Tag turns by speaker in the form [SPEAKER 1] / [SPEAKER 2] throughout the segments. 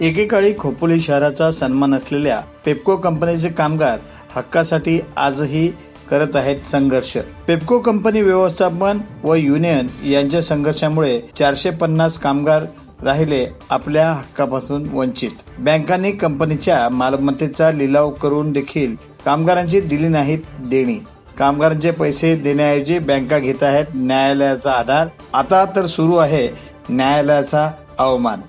[SPEAKER 1] एकेकाळी खोपोली शहराचा सन्मान असलेल्या पेप्को कंपनीचे कामगार हक्कासाठी आजही करत आहेत संघर्ष. पेप्को कंपनी व्यवस्थापन व युनियन यांच्या संघर्षामुळे चारशे पन्नास कामगार राहिले आपल्या हक्कापासून वंचित. बँकांनी कंपनीच्या मालमत्तेचा लिलाव करून देखील कामगारांची दिली नाहीत देणी. कामगारांचे पैसे देण्याऐवजी बँका घेत आहेत न्यायालयाचा आधार. आता तर सुरू आहे न्यायालयाचा अवमान.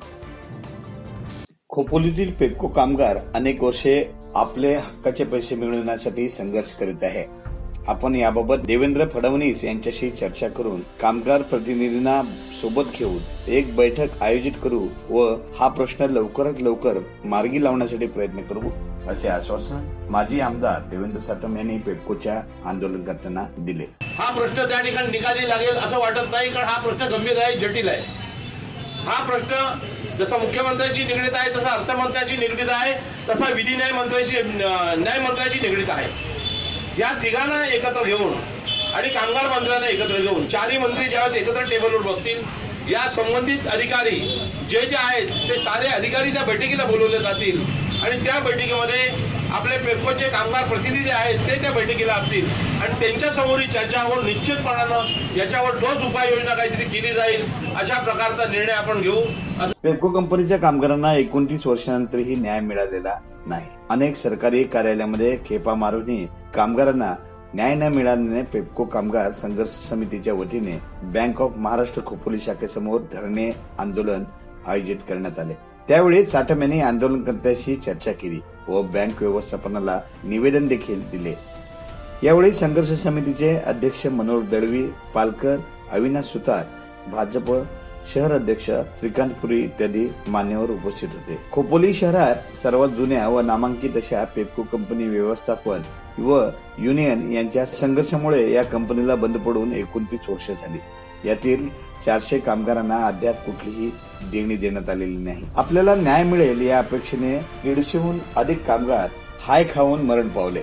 [SPEAKER 1] खोपोलीतील पेपको कामगार अनेक वर्षे आपले हक्काचे पैसे मिळवण्यासाठी संघर्ष करीत आहे. आपण याबाबत देवेंद्र फडणवीस यांच्याशी चर्चा करून कामगार प्रतिनिधींना सोबत घेऊन एक बैठक आयोजित करू व हा प्रश्न लवकरात लवकर मार्गी लावण्यासाठी प्रयत्न करू असे आश्वासन माजी आमदार देवेंद्र साटम यांनी पेपकोच्या आंदोलनकर्त्यांना दिले.
[SPEAKER 2] हा प्रश्न त्या ठिकाणी निकाली लागेल असं वाटत नाही कारण हा प्रश्न गंभीर आहे जटिल आहे. हा प्रश्न जसा मुख्यमंत्र्यांशी निगडीत आहे तसा अर्थमंत्र्यांशी निगडीत आहे तसा विधी न्याय मंत्र्यांशी न्याय मंत्र्यांशी निगडीत आहे. या तिघांना एकत्र घेऊन आणि कामगार मंत्र्यांना एकत्र घेऊन चारही मंत्री ज्यावेळेस एकत्र टेबलवर बसतील. या संबंधित अधिकारी जे जे आहेत ते सारे अधिकारी त्या बैठकीला बोलवले जातील. आणि त्या बैठकीमध्ये आपले पेपरचे कामगार प्रतिनिधी आहेत ते त्या बैठकीला असतील. आणि त्यांच्या समोरील चर्चावर निश्चितपणानं याच्यावर ठोस उपाययोजना काहीतरी केली जाईल अशा प्रकारचा निर्णय आपण घेऊ.
[SPEAKER 1] पेपको कंपनीच्या कामगारांना एकोणतीस वर्षानंतरही न्याय मिळालेला नाही. अनेक सरकारी कार्यालयामध्ये खेपा मारूनही कामगारांना न्याय न मिळाल्याने पेपको कामगार संघर्ष समितीच्या वतीने बँक ऑफ महाराष्ट्र खोपोली शाखेसमोर धरणे आंदोलन आयोजित करण्यात आले. त्यावेळी साठम यांनी आंदोलनकर्त्यांशी चर्चा केली. व बँक व्यवस्थापनाला निवेदन देखील दिले. यावेळी संघर्ष समितीचे अध्यक्ष मनोहर दळवी पालकर अविनाश सुतार भाजप शहर अध्यक्ष श्रीकांत पुरी इत्यादी मान्यवर उपस्थित होते. खोपोली शहरात सर्वात जुन्या व नामांकित अशा पेपको कंपनी व्यवस्थापन व युनियन यांच्या संघर्षामुळे या कंपनीला बंद पडून एकोणतीस वर्ष झाली. यातील चारशे कामगारांना अद्याप कुठलीही देणी देण्यात आलेली नाही. आपल्याला न्याय मिळेल या अपेक्षेने दीडशेहून अधिक कामगार हाय खाऊन मरण पावले.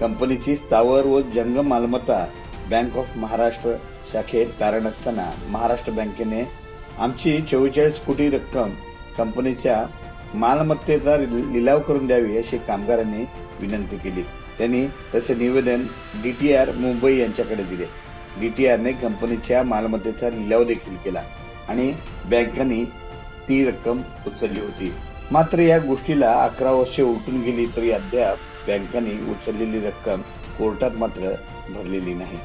[SPEAKER 1] कंपनीची स्थावर व जंगम मालमत्ता बँक ऑफ महाराष्ट्र शाखेत तारण असताना महाराष्ट्र बँकेने आमची चव्वेचाळीस कोटी रक्कम कंपनीच्या मालमत्तेचा लिलाव करून द्यावी अशी कामगारांनी विनंती केली. त्यांनी तसे निवेदन डी टी आर मुंबई यांच्याकडे दिले. डीटीआरने कंपनीच्या मालमत्तेचा लिलाव देखील केला आणि बँकांनी ती रक्कम उचलली होती. मात्र या गोष्टीला अकरा वर्षे उलटून गेली तरी अद्याप बँकांनी उचललेली रक्कम कोर्टात मात्र भरलेली नाही.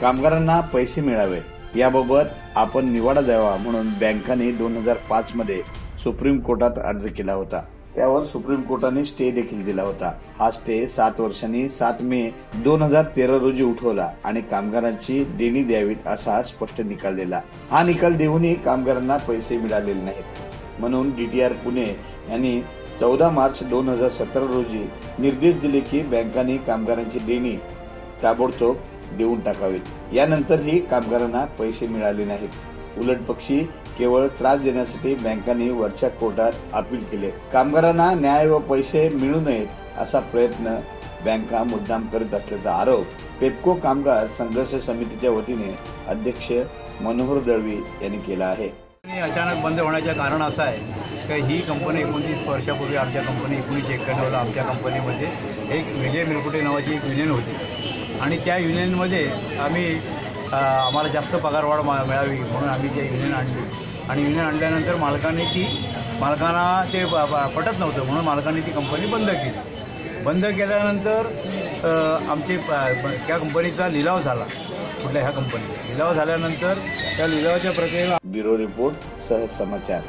[SPEAKER 1] कामगारांना पैसे मिळावे याबाबत आपण निवाडा द्यावा म्हणून बँकांनी दोन हजार पाच मध्ये सुप्रीम कोर्टात अर्ज केला होता. त्यावर सुप्रीम कोर्टाने स्टे देखील दिला होता. हा स्टे सात वर्षांनी सात मे दोन हजार तेरा रोजी उठवला आणि कामगारांची देणी द्यावीत असा स्पष्ट निकाल दिला. हा निकाल देऊनही कामगारांना पैसे मिळालेले नाहीत. म्हणून डीटीआर पुणे यांनी चौदा मार्च दोन हजार सतरा रोजी निर्देश दिले की बँकांनी कामगारांची देणी ताबडतोब देऊन टाकावीत. यानंतरही कामगारांना पैसे मिळाले नाहीत. उलट पक्षी केवळ त्रास देण्यासाठी बँकांनी वरच्या कोर्टात अपील केले. कामगारांना न्याय व पैसे मिळू नयेत असा प्रयत्न बँका मुद्दाम करीत असल्याचा आरोप पेपको कामगार संघर्ष समितीच्या वतीने अध्यक्ष मनोहर दळवी यांनी केला आहे.
[SPEAKER 3] अचानक बंद होण्याचे कारण असं आहे की ही कंपनी एकोणतीस वर्षापूर्वी आमच्या कंपनी एकोणीसशे एक्क्याण्णवला आमच्या कंपनीमध्ये एक विजय मिरकुटे नावाची एक युनियन होती. आणि त्या युनियनमध्ये आम्ही आम्हाला जास्त पगारवाढ मा- मिळावी म्हणून आम्ही ते युनियन आणली. आणि युनियन आणल्यानंतर मालकाने ती मालकांना ते प- पटत नव्हतं म्हणून मालकाने ती कंपनी बंद केली. बंद केल्यानंतर आमचे प- त्या कंपनीचा लिलाव झाला. कुठल्या ह्या कंपनीचा? लिलाव झाल्यानंतर त्या लिलावाच्या प्रक्रियेला
[SPEAKER 1] ब्युरो रिपोर्ट सहज समाचार.